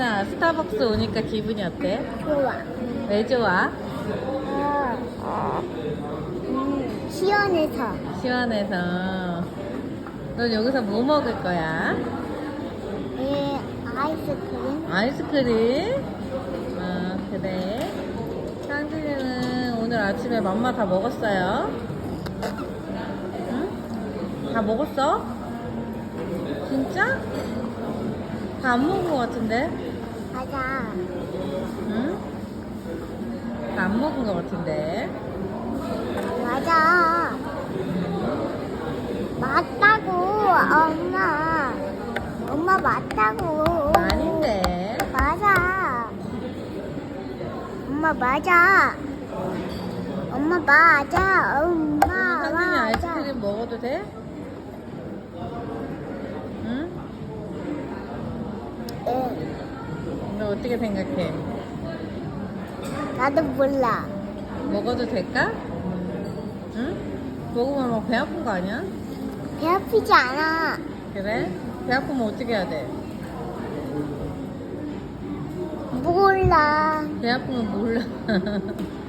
상진아 스타벅스 오니까 기분이 어때? 좋아. 왜 좋아? 어, 음, 시원해서. 시원해서 넌 여기서 뭐 먹을 거야? 예, 아이스크림. 아이스크림? 아 그래 상진이는 오늘 아침에 맘마 다 먹었어요 응? 다 먹었어? 진짜? 다 안 먹은 것 같은데? 맞아. 응? 다 안 먹은 것 같은데 맞아. 맞다고, 엄마. 엄마 맞다고. 아닌데 맞아. 엄마 맞아. 엄마 맞아. 엄마 맞아. 아이스크림 먹어도 돼? 응? 예, 너 어떻게 생각해? 나도 몰라. 먹어도 될까? 응? 먹으면 막배 아픈 거 아니야? 배 아프지 않아. 그래? 배 아프면 어떻게 해야 돼? 몰라. 배 아프면 몰라.